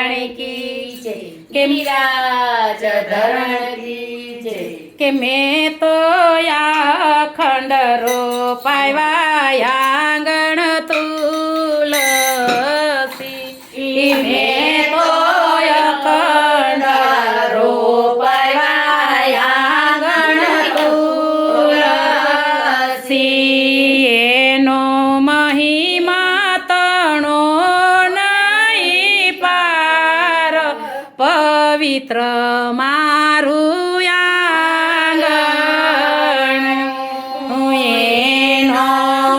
રાણી કી જય કે મિરાજ ધરણ કી જય કે મેં તો યા ખંડરો આંગણ પવિત્ર મારું આંગણ એનો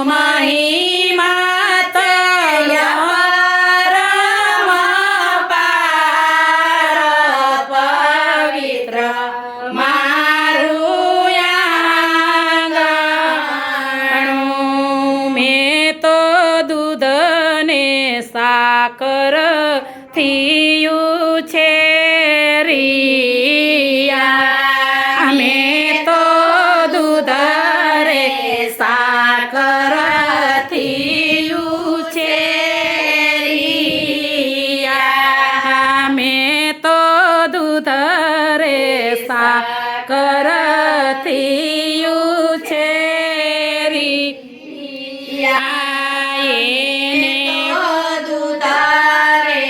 મહિમા તણો પાર પવિત્ર મારું આંગણ મેં તો દૂધ ને સાકર થયું સાકર થયું છે રિયા એને દુધારે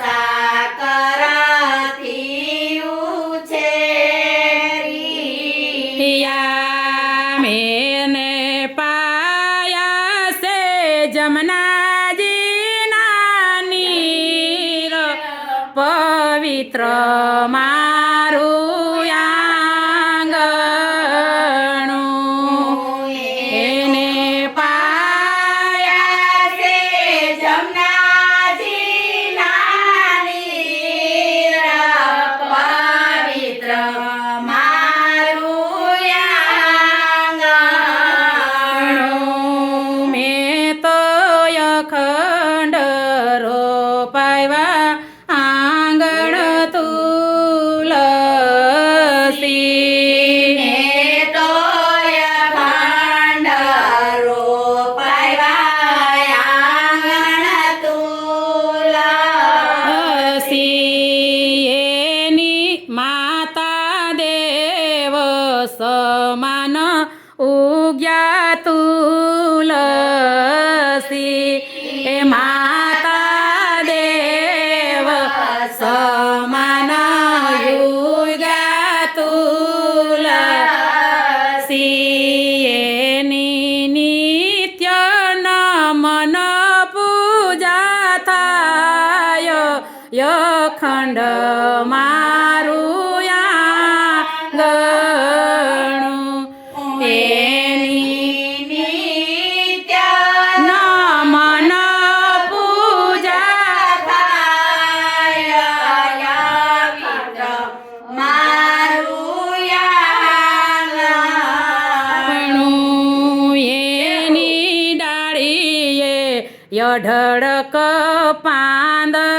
સાકરાથી ઉછે યા મેને પાયા સે જમનાજી નાનીર પવિત્ર મારું સમાન ઉગ્યા તુલસી. એ માતા and the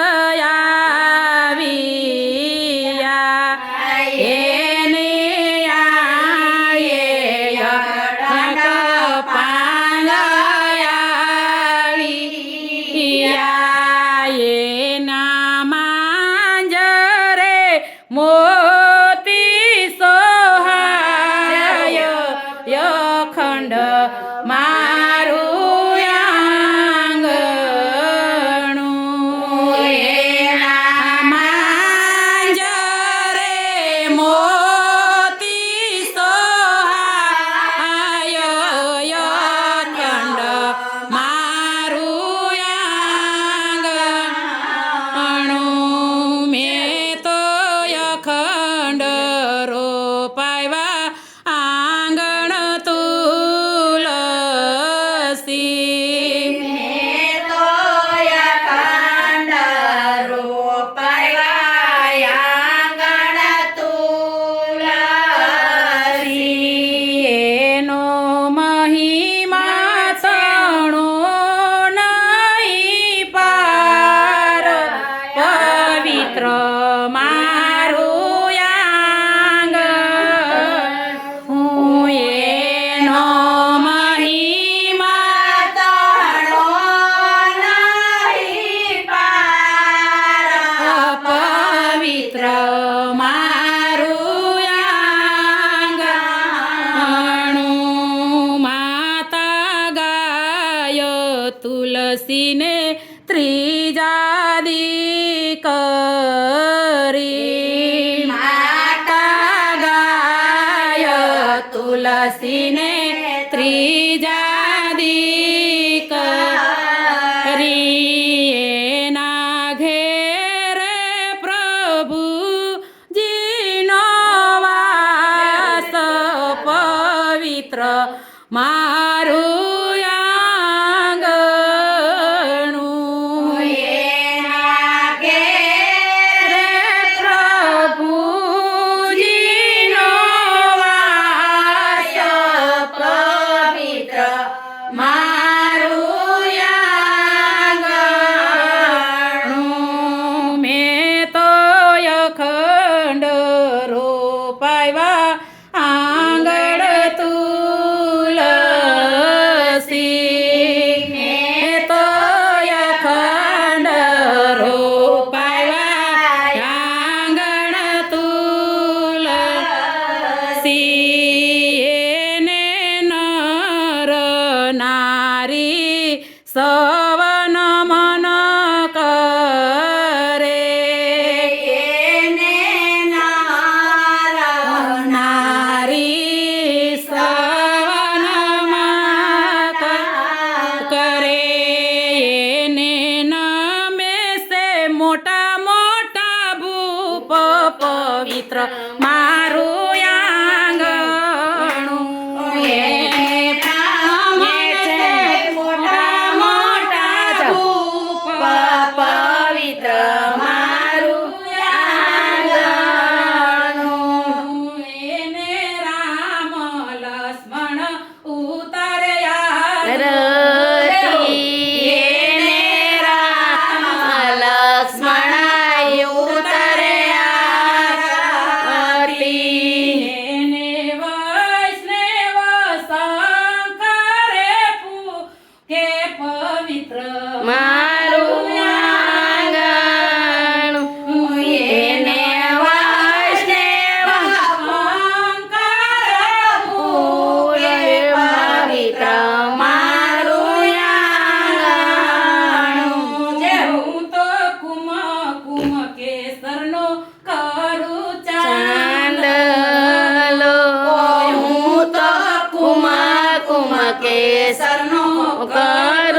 ذلك કુમ કુમ કેસરનો કરું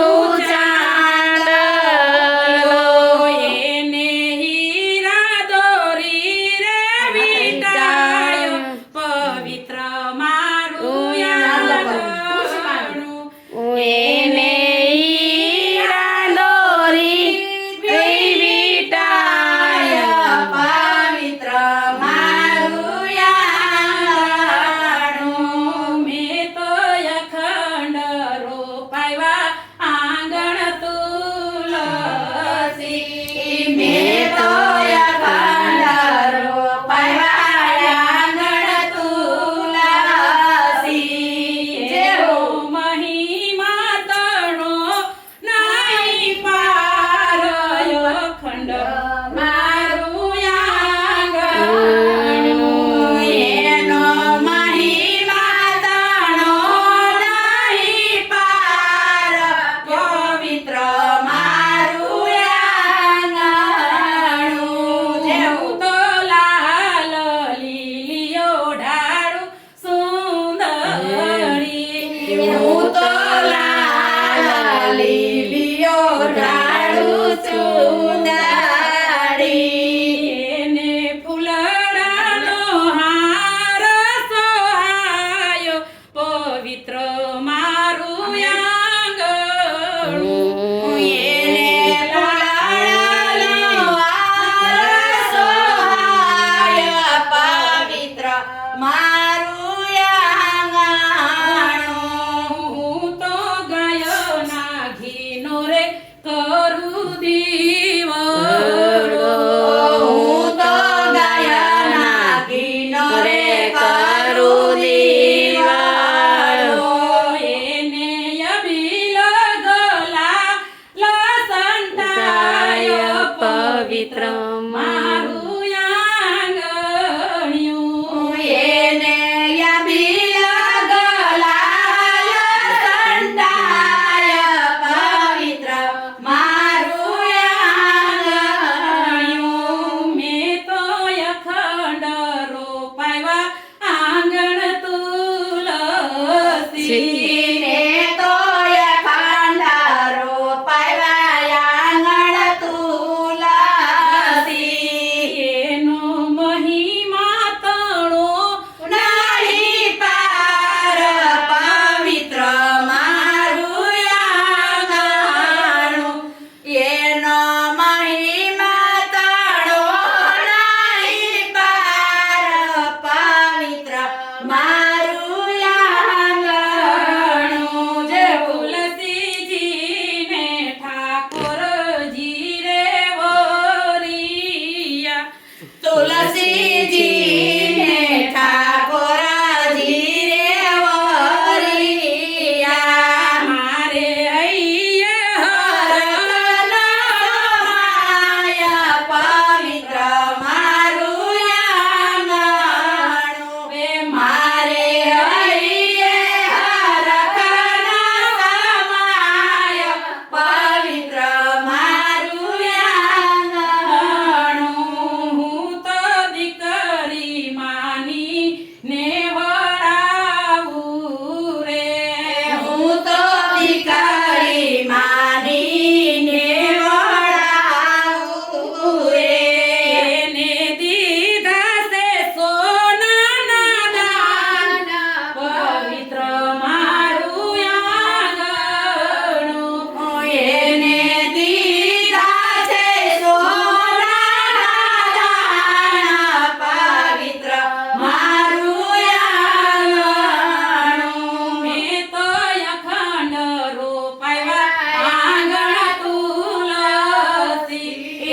through.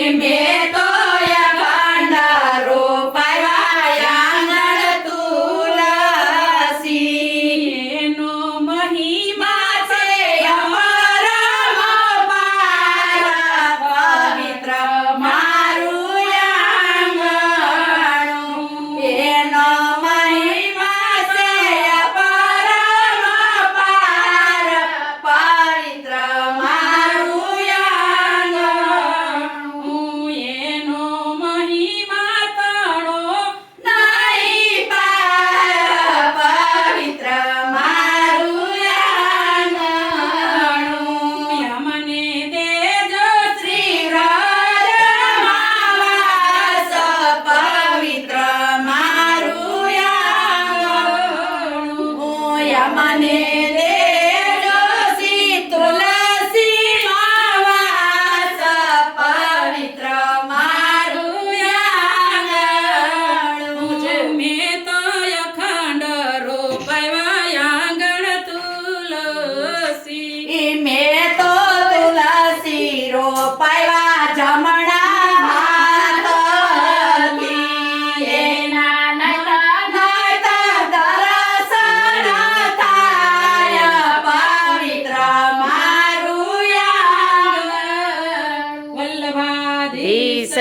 Amen. amane.